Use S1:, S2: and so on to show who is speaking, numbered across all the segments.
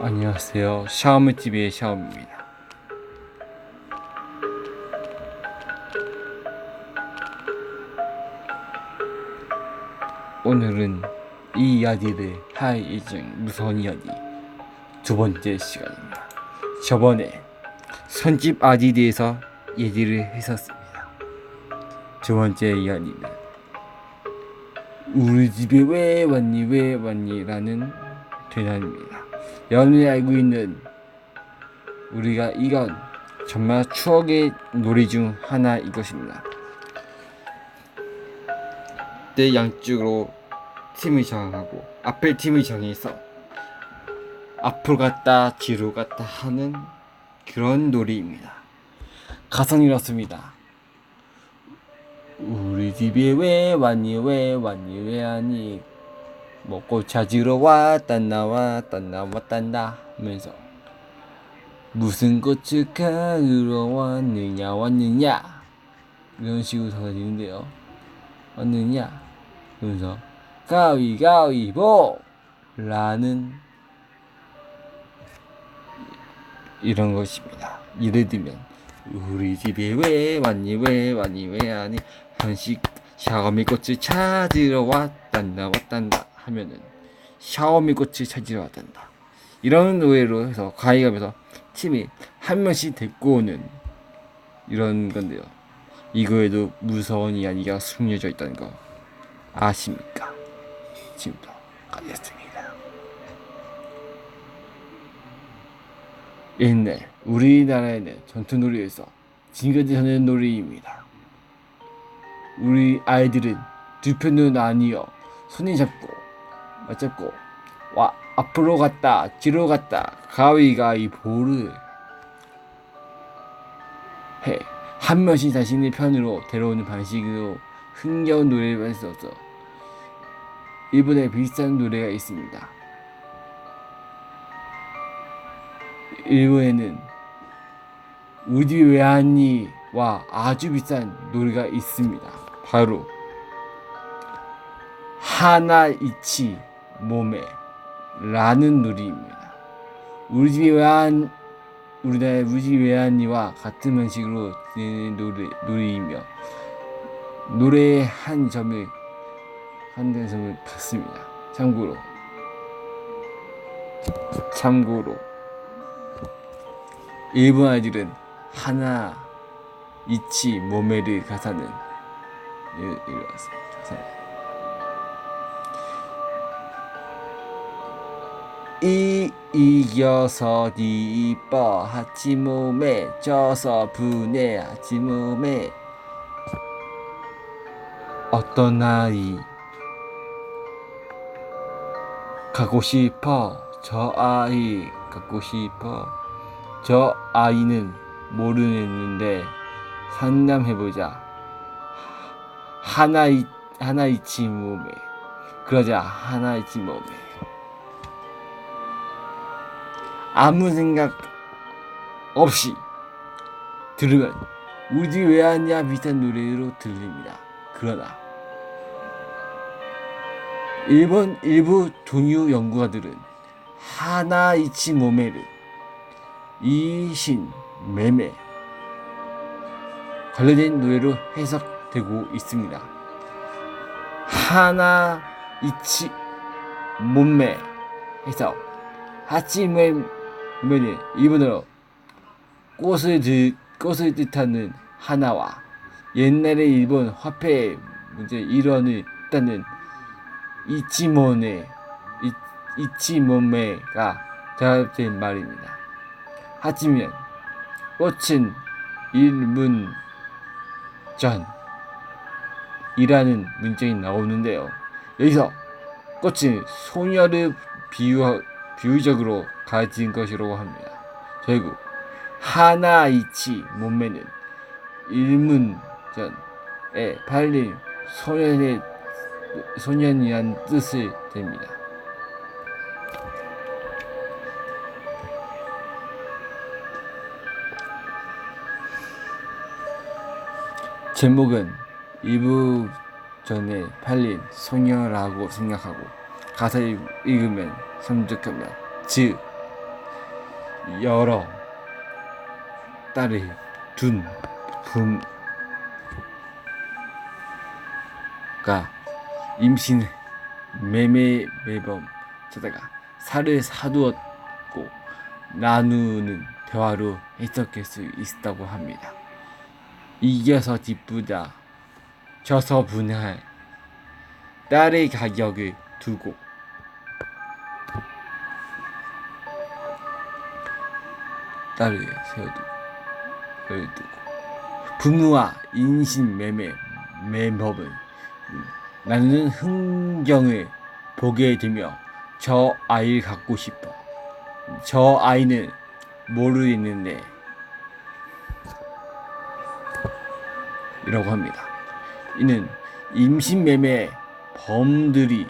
S1: 안녕하세요. 샤오미TV의 샤오미입니다. 오늘은 이 이야기를 할 예정 무서운 이야기 두 번째 시간입니다. 저번에 선집 아디에 대해서 얘기를 했었습니다. 두 번째 이야기는 우리 집에 왜 왔니 왜 왔니 라는 대단입니다. 연애 알고 있는 우리가 이건 정말 추억의 노래 중 하나 이것입니다. 내 양쪽으로 팀을 정하고 앞에 팀을 정해서 앞으로 갔다 뒤로 갔다 하는 그런 놀이입니다. 가성이 이렇습니다. 우리 집에 왜 왔니 왜 왔니 왜 왔니 먹고 찾으러 왔다 나와 딴나 왔단다 하면서 무슨 꽃을 가으러 왔느냐 왔느냐? 이런 식으로 사라지는데요. 왔느냐? 그러면서 가위가위보! 라는 이런 것입니다. 예를 들면 우리 집에 왜 왔니 왜 왔니 왜 왔니? 한식 샤오미 꽃을 찾으러 왔단다 왔단다 하면은 샤오미 꽃을 찾으러 왔단다 이런 노래로 해서 가위가면서 팀이 한 명씩 데리고 오는 이런 건데요 이거에도 무서운 이야기가 숨겨져 있다는 거 아십니까? 지금부터 가겠습니다 옛날 우리나라에는 전투놀이에서 지금까지 하는 놀이입니다. 우리 아이들은 두 편은 아니여 손이 잡고 맞잡고 와 앞으로 갔다 뒤로 갔다 가위가위보를 해 한 명씩 자신의 편으로 데려오는 방식으로 흥겨운 노래를 했었어. 일본에 비슷한 노래가 있습니다. 일본에는 우디 외환이와 아주 비싼 노래가 있습니다. 바로 하나이치 몸에 라는 노래입니다. 우리 집 외환 우리나라의 우리 집 외환이와 같은 방식으로 지내는 노래 노래이며 노래의 한 점을 한 점을 받습니다. 참고로 참고로 일본 아이들은 하나 이치 모메를 가사는 이렇습니다. 이 이겨서 이뻐 하치 몸에 져서 분해 하치 몸에. 어떤 아이 가고 싶어? 저 아이 가고 싶어? 저 아이는 모르는데 상담해보자. 하나이 하나이치 몸에. 그러자 하나이치 몸에 아무 생각 없이 들으면 우디 왜 왔냐 비슷한 노래로 들립니다. 그러나 일본 일부 종유 연구가들은 하나이치 몸에를 이신 매매 관련된 노래로 해석되고 있습니다. 하나 이치 몸매 해석 하치 매매는 일본어로 꽃을 뜻 꽃을 뜻하는 하나와 옛날의 일본 화폐 문제 일원을 뜻하는 이치모네 이, 이치모메가 결합된 말입니다. 하지만 꽃은 일문전 이라는 문장이 나오는데요. 여기서 꽃은 소녀를 비유, 비유적으로 가진 것이라고 합니다. 결국 하나이치 몸매는 일문전에 발린 소년의 소년이란 뜻을 됩니다. 제목은 이부 전에 팔린 소녀라고 생각하고 가사를 읽으면 섬뜩하면 즉 여러 딸을 둔 부가 임신 매매 매번 찾아가 살을 사두었고 나누는 대화로 해석할 수 있다고 합니다. 이겨서 기쁘다. 져서 분할. 딸의 가격을 두고 딸을 세워두고 두고 부모와 인신매매 매법을 나누는 흥경을 보게 되며 저 아이를 갖고 싶어. 저 아이는 모르겠는데 이라고 합니다. 이는 임신매매 범들이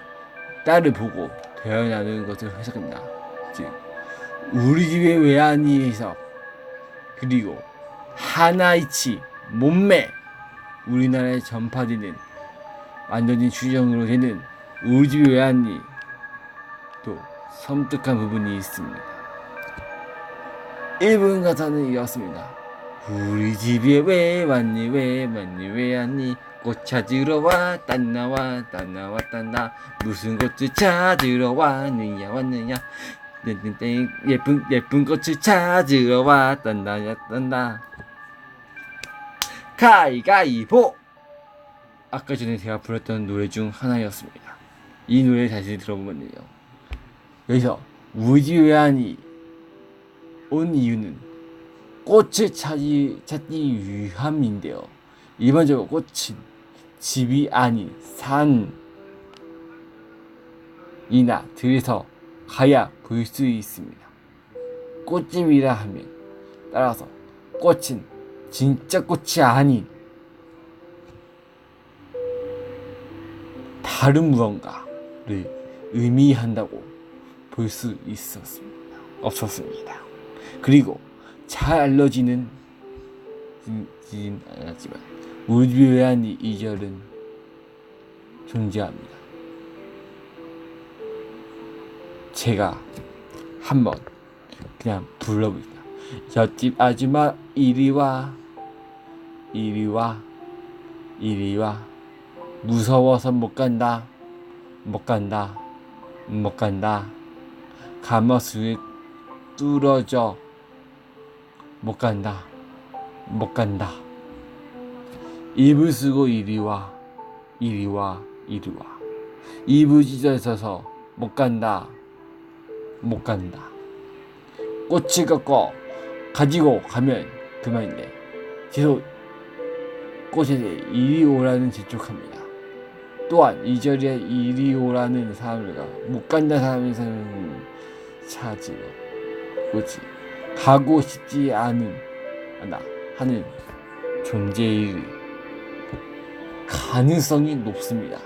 S1: 딸을 보고 나누는 것을 해석합니다. 즉 우리 외환이 해석 그리고 하나이치 몸매 우리나라에 전파되는 완전히 추정으로 되는 우리 집의 외환이 또 섬뜩한 부분이 있습니다. 일본 가사는 이렇습니다. 우리 집에 왜 왔니 왜 왔니 왜 왔니 꽃 찾으러 왔단나 왔단나 왔단나 무슨 꽃을 찾으러 왔느냐 왔느냐 땡땡땡 예쁜 예쁜 꽃을 찾으러 왔단다 왔단다 가위가위보 아까 전에 제가 불렀던 노래 중 하나였습니다. 이 노래 다시 들어보면요. 여기서 우지 외환이 온 이유는 꽃을 찾기, 찾기 위함인데요. 일반적으로 꽃은 집이 아닌 산이나 들에서 가야 볼 수 있습니다. 꽃집이라 하면 따라서 꽃은 진짜 꽃이 아닌 다른 무언가를 의미한다고 볼 수 있었습니다. 없었습니다. 그리고 잘 알려지는 진 않았지만 우주외한 이절은 존재합니다. 제가 한번 그냥 불러봅니다. 옆집 아줌마 이리 와. 이리 와. 이리 와. 무서워서 못 간다. 못 간다. 못 간다. 가마수에 뚫어져. 못 간다. 못 간다. 입을 쓰고 이리 와. 이리 와. 이리 와. 입을 찢어 있어서 못 간다 못 간다 꽃을 꺾어 가지고 가면 그만인데 계속 꽃에 이리 오라는 재촉합니다. 또한 이 자리에 이리 오라는 사람과 못 간다 사람에서는 찾으러 오지 가고 싶지 않은 나 하는 존재의 가능성이 높습니다.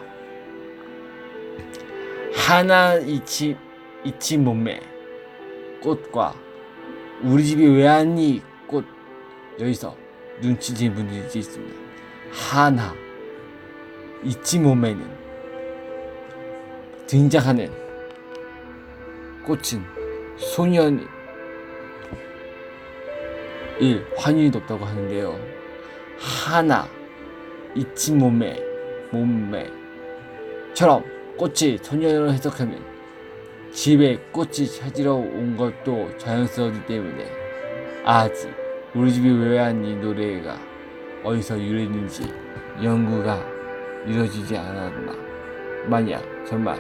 S1: 하나 이치 이치 몸매 꽃과 우리 집이 왜 왔니 꽃 여기서 눈치챈 분들이 있습니다. 하나 이치 몸매는 등장하는 꽃은 소년이 일 환율이 높다고 하는데요. 하나 이치 몸매 몸매처럼 꽃이 소년으로 해석하면 집에 꽃이 찾으러 온 것도 자연스러우기 때문에 아직 우리 집이 왜한 이 노래가 어디서 유래했는지 연구가 이루어지지 않았나 만약 정말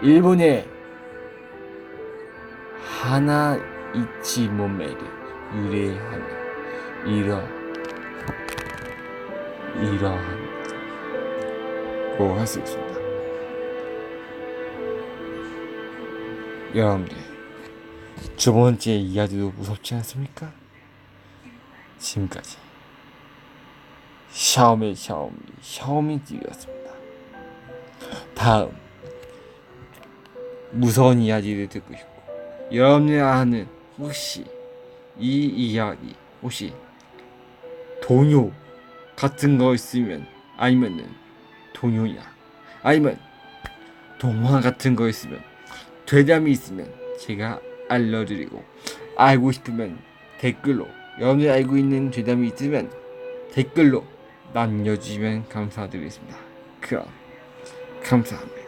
S1: 일본의 하나 이치 몸매를 유래하는 이러 이러한 고할 수 있습니다. 여러분들 두 번째 이야기도 무섭지 않습니까? 지금까지 샤오미 샤오미 샤오미 띠였습니다. 다음 무서운 이야기를 듣고 싶고 여러분이 아는 혹시 이 이야기 혹시 동요 같은 거 있으면 아니면은 동요야 아니면 동화 같은 거 있으면 되담이 있으면 제가 알려드리고 알고 싶으면 댓글로 여러분이 알고 있는 괴담이 있으면 댓글로 남겨주시면 감사드리겠습니다. 그럼 감사합니다.